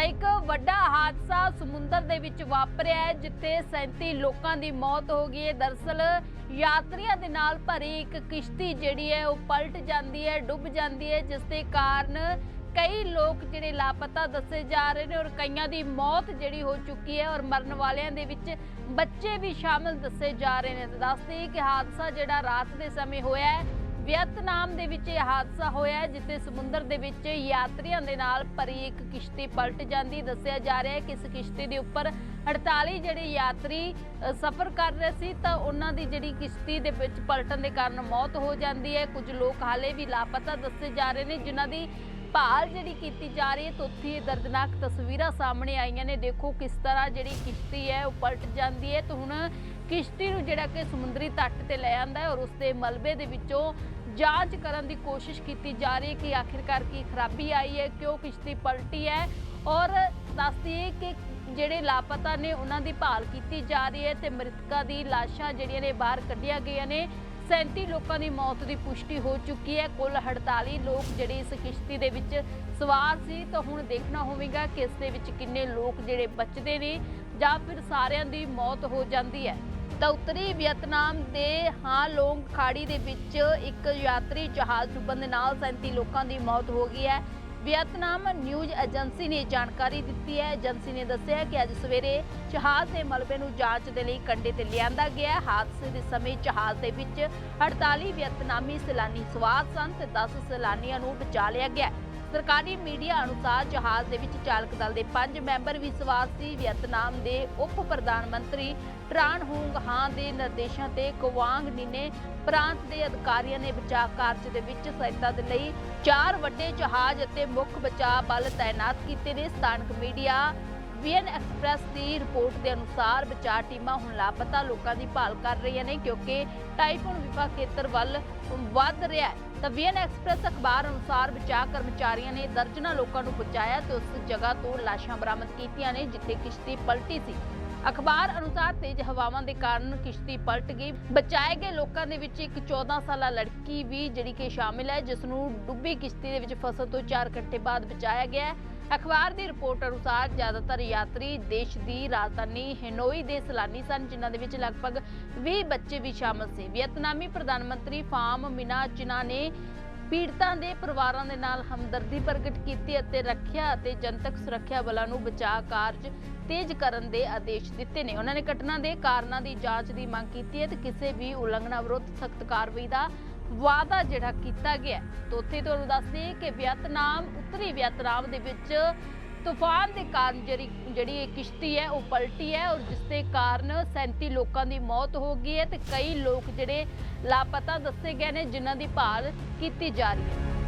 ਤਾਂ ਇੱਕ ਵੱਡਾ ਹਾਦਸਾ ਸਮੁੰਦਰ ਦੇ ਵਿੱਚ ਵਾਪਰਿਆ ਹੈ, ਜਿੱਥੇ 37 ਲੋਕਾਂ ਦੀ ਮੌਤ ਹੋ ਗਈ ਹੈ। ਦਰਸਲ ਯਾਤਰੀਆਂ ਦੇ ਨਾਲ ਭਰੀ ਇੱਕ ਕਿਸ਼ਤੀ ਜਿਹੜੀ ਹੈ, ਉਹ ਪਲਟ ਜਾਂਦੀ ਹੈ, ਡੁੱਬ ਜਾਂਦੀ ਹੈ, ਜਿਸ ਦੇ ਕਾਰਨ ਕਈ ਲੋਕ ਜਿਹੜੇ ਲਾਪਤਾ ਦੱਸੇ ਜਾ ਰਹੇ ਨੇ ਔਰ ਕਈਆਂ ਦੀ ਮੌਤ ਜਿਹੜੀ ਹੋ ਚੁੱਕੀ ਹੈ ਔਰ ਮਰਨ ਵਾਲਿਆਂ ਦੇ ਵਿੱਚ ਬੱਚੇ ਵੀ ਸ਼ਾਮਲ ਦੱਸੇ ਜਾ ਰਹੇ ਨੇ। ਦੱਸਦੇ ਕਿ ਹਾਦਸਾ ਜਿਹੜਾ ਰਾਤ ਦੇ ਸਮੇਂ ਹੋਇਆ ਹੈ ਵੀਅਤਨਾਮ ਦੇ ਵਿੱਚ ਇਹ ਹਾਦਸਾ ਹੋਇਆ ਜਿੱਥੇ ਸਮੁੰਦਰ ਦੇ ਵਿੱਚ ਯਾਤਰੀਆਂ ਦੇ ਨਾਲ ਭਰੀ ਇੱਕ ਕਿਸ਼ਤੀ ਪਲਟ ਜਾਂਦੀ ਦੱਸਿਆ ਜਾ ਰਿਹਾ ਹੈ ਕਿ ਇਸ ਕਿਸ਼ਤੀ ਦੇ ਉੱਪਰ 48 ਜਿਹੜੇ ਯਾਤਰੀ ਸਫ਼ਰ ਕਰ ਰਹੇ ਸੀ, ਤਾਂ ਉਹਨਾਂ ਦੀ ਜਿਹੜੀ ਕਿਸ਼ਤੀ ਦੇ ਵਿੱਚ ਪਲਟਣ ਦੇ ਕਾਰਨ ਮੌਤ ਹੋ ਜਾਂਦੀ ਹੈ। ਕੁਝ ਲੋਕ ਹਾਲੇ ਵੀ ਲਾਪਤਾ ਦੱਸੇ ਜਾ ਰਹੇ ਨੇ, ਜਿਨ੍ਹਾਂ ਦੀ ਭਾਲ ਜਿਹੜੀ ਕੀਤੀ ਜਾ ਰਹੀ ਹੈ, ਤਾਂ ਉੱਥੇ ਇਹ ਦਰਦਨਾਕ ਤਸਵੀਰਾਂ ਸਾਹਮਣੇ ਆਈਆਂ ਨੇ। ਦੇਖੋ ਕਿਸ ਤਰ੍ਹਾਂ ਜਿਹੜੀ ਕਿਸ਼ਤੀ ਹੈ, ਉਹ ਪਲਟ ਜਾਂਦੀ ਹੈ। ਤੇ ਹੁਣ ਕਿਸ਼ਤੀ ਨੂੰ ਜਿਹੜਾ ਕਿ ਸਮੁੰਦਰੀ ਤੱਟ ਤੇ ਲੈ ਆਂਦਾ ਹੈ ਔਰ ਉਸ ਦੇ ਮਲਬੇ ਦੇ ਵਿੱਚੋਂ ਜਾਂਚ ਕਰਨ ਦੀ ਕੋਸ਼ਿਸ਼ ਕੀਤੀ ਜਾ ਰਹੀ ਹੈ ਕਿ ਆਖਿਰਕਾਰ ਕੀ ਖਰਾਬੀ ਆਈ ਹੈ, ਕਿਉਂ ਕਿਸ਼ਤੀ ਪਲਟੀ ਹੈ ਔਰ ਦੱਸਦੀ ਹੈ ਕਿ ਜਿਹੜੇ ਲਾਪਤਾ ਨੇ ਉਹਨਾਂ ਦੀ ਭਾਲ ਕੀਤੀ ਜਾ ਰਹੀ ਹੈ ਤੇ ਮ੍ਰਿਤਕਾਂ ਦੀ ਲਾਸ਼ਾਂ ਜਿਹੜੀਆਂ ਨੇ ਬਾਹਰ ਕੱਢੀਆਂ ਗਈਆਂ ਨੇ। 37 ਲੋਕਾਂ ਦੀ ਮੌਤ ਦੀ ਪੁਸ਼ਟੀ ਹੋ ਚੁੱਕੀ ਹੈ। ਕੁੱਲ 48 ਲੋਕ ਜਿਹੜੇ ਇਸ ਕਿਸ਼ਤੀ ਦੇ ਵਿੱਚ ਸਵਾਰ ਸੀ। ਤਾਂ ਹੁਣ ਦੇਖਣਾ ਹੋਵੇਗਾ ਕਿ ਇਸ ਦੇ ਵਿੱਚ ਕਿੰਨੇ ਲੋਕ ਜਿਹੜੇ ਬਚਦੇ ਨੇ ਜਾਂ ਫਿਰ ਸਾਰਿਆਂ ਦੀ ਮੌਤ ਹੋ ਜਾਂਦੀ ਹੈ। ਤਾਂ ਉੱਤਰੀ ਵੀਅਤਨਾਮ ਦੇ ਹਾਂਲੋਂਗ ਖਾੜੀ ਦੇ ਵਿੱਚ ਇੱਕ ਯਾਤਰੀ ਜਹਾਜ਼ ਡੁੱਬਣ ਦੇ ਨਾਲ 37 ਲੋਕਾਂ ਦੀ ਮੌਤ ਹੋ ਗਈ ਹੈ। ਵੀਅਤਨਾਮ ਨਿਊਜ਼ ਏਜੰਸੀ ਨੇ ਜਾਣਕਾਰੀ ਦਿੱਤੀ ਹੈ। ਏਜੰਸੀ ਨੇ ਦੱਸਿਆ ਕਿ ਅੱਜ ਸਵੇਰੇ ਜਹਾਜ਼ ਦੇ ਮਲਬੇ ਨੂੰ ਜਾਂਚ ਦੇ ਲਈ ਕੰਢੇ ਤੇ ਲਿਆਂਦਾ ਗਿਆ ਹਾਦਸੇ ਦੇ ਸਮੇਂ ਜਹਾਜ਼ ਦੇ ਵਿੱਚ 48 ਵੀਅਤਨਾਮੀ ਸੈਲਾਨੀ ਸਵਾਰ ਸਨ ਤੇ 10 ਸੈਲਾਨੀਆਂ ਨੂੰ ਬਚਾ ਲਿਆ ਗਿਆ ਸਰਕਾਰੀ ਮੀਡੀਆ ਅਨੁਸਾਰ ਜਹਾਜ਼ ਦੇ ਵਿੱਚ ਚਾਲਕ ਦਲ ਦੇ 5 ਮੈਂਬਰ ਵੀ ਵੀਅਤਨਾਮ ਦੇ ਉਪ ਪ੍ਰਧਾਨ ਮੰਤਰੀ ਟਰਾਨ ਹੁੰਗ ਹਾਂ ਦੇ ਨਿਰਦੇਸ਼ਾਂ ਤੇ ਕਵਾਂਗ ਨੀਨੇ ਪ੍ਰਾਂਤ ਦੇ ਅਧਿਕਾਰੀਆਂ ਨੇ ਬਚਾਅ ਕਾਰਜ ਦੇ ਵਿੱਚ ਸਹਾਇਤਾ ਦੇ ਲਈ ਚਾਰ ਵੱਡੇ ਜਹਾਜ਼ ਅਤੇ ਮੁੱਖ ਬਚਾਅ ਬਲ ਤਾਇਨਾਤ ਕੀਤੇ ਨੇ। ਸਥਾਨਕ ਮੀਡੀਆ ਵੀਐਨ ਐਕਸਪ੍ਰੈਸ ਦੀ ਰਿਪੋਰਟ ਦੇ ਅਨੁਸਾਰ ਬਚਾਅ ਟੀਮਾਂ ਹੁਣ ਲਾਪਤਾ, ਲੋਕਾਂ ਦੀ ਭਾਲ ਕਰ ਰਹੀਆਂ ਨੇ ਕਿਉਂਕਿ ਟਾਈਫੂਨ ਵਿਭਾ ਖੇਤਰ ਵੱਲ ਵੱਧ ਰਿਹਾ ਹੈ। ਤਾਂ ਵੀਐਨ ਐਕਸਪ੍ਰੈਸ ਅਖਬਾਰ ਅਨੁਸਾਰ ਬਚਾਅ ਕਰਮਚਾਰੀਆਂ ਨੇ ਦਰਜਨਾਂ ਲੋਕਾਂ ਨੂੰ ਬਚਾਇਆ ਤੇ ਉਸ ਜਗ੍ਹਾ ਤੋਂ ਲਾਸ਼ਾਂ ਬਰਾਮਦ ਕੀਤੀਆਂ ਨੇ, ਜਿੱਥੇ ਕਿਸ਼ਤੀ ਪਲਟੀ ਸੀ। ਅਖਬਾਰ ਅਨੁਸਾਰ ਤੇਜ਼ ਹਵਾਵਾਂ ਦੇ ਕਾਰਨ ਕਿਸ਼ਤੀ ਪਲਟ ਗਈ। ਬਚਾਏ ਗਏ ਲੋਕਾਂ ਦੇ ਵਿੱਚ ਇੱਕ 14 ਸਾਲਾ ਲੜਕੀ ਵੀ ਜਿਹੜੀ ਕਿ ਸ਼ਾਮਿਲ ਹੈ, ਜਿਸ ਨੂੰ ਡੁੱਬੀ ਕਿਸ਼ਤੀ ਦੇ ਵਿੱਚ ਫਸਣ ਤੋਂ 4 ਘੰਟੇ ਬਾਅਦ ਬਚਾਇਆ ਗਿਆ ਹੈ। ਅਖਬਾਰ ਦੀ ਰਿਪੋਰਟ ਅਨੁਸਾਰ ਜ਼ਿਆਦਾਤਰ ਯਾਤਰੀ ਦੇਸ਼ ਦੀ ਰਾਜਧਾਨੀ ਹੈਨੋਈ ਦੇ ਸੈਲਾਨੀ ਸਨ, ਜਿਨ੍ਹਾਂ ਦੇ ਵਿੱਚ ਲਗਭਗ 20 ਬੱਚੇ ਵੀ ਸ਼ਾਮਲ ਸੀ। ਵੀਅਤਨਾਮੀ ਪ੍ਰਧਾਨ ਮੰਤਰੀ ਫਾਮ ਮਿਨਾ ਚਿਨਾ ਨੇ ਪੀੜਤਾਂ ਦੇ ਪਰਿਵਾਰਾਂ ਦੇ ਨਾਲ ਹਮਦਰਦੀ ਪ੍ਰਗਟ ਕੀਤੀ ਅਤੇ ਰੱਖਿਆ ਅਤੇ ਜਨਤਕ ਸੁਰੱਖਿਆ ਬਲਾਂ ਨੂੰ ਬਚਾਅ ਕਾਰਜ ਤੇਜ਼ ਕਰਨ ਦੇ ਆਦੇਸ਼ ਦਿੱਤੇ ਨੇ ਉਹਨਾਂ ਨੇ ਘਟਨਾ ਦੇ ਕਾਰਨਾਂ ਦੀ ਜਾਂਚ ਦੀ ਮੰਗ ਕੀਤੀ ਹੈ ਤੇ ਕਿਸੇ ਵੀ ਉਲੰਘਣਾ ਵਿਰੁੱਧ ਸਖਤ ਕਾਰਵਾਈ ਦਾ ਵਾਅਦਾ ਜਿਹੜਾ ਕੀਤਾ ਗਿਆ ਹੈ। ਉੱਥੇ ਤੁਹਾਨੂੰ ਦੱਸਦੇ ਕਿ ਵਿਅਤਨਾਮ, ਉੱਤਰੀ ਵੀਅਤਨਾਮ ਦੇ ਵਿੱਚ ਤੂਫਾਨ ਦੇ ਕਾਰਨ ਜਿਹੜੀ ਜਿਹੜੀ ਇਹ ਕਿਸ਼ਤੀ ਹੈ, ਉਹ ਪਲਟੀ ਹੈ ਔਰ ਜਿਸ ਦੇ ਕਾਰਨ 37 ਲੋਕਾਂ ਦੀ ਮੌਤ ਹੋ ਗਈ ਹੈ ਤੇ ਕਈ ਲੋਕ ਜਿਹੜੇ ਲਾਪਤਾ ਦੱਸੇ ਗਏ ਨੇ, ਜਿਨ੍ਹਾਂ ਦੀ ਭਾਲ ਕੀਤੀ ਜਾ ਰਹੀ ਹੈ।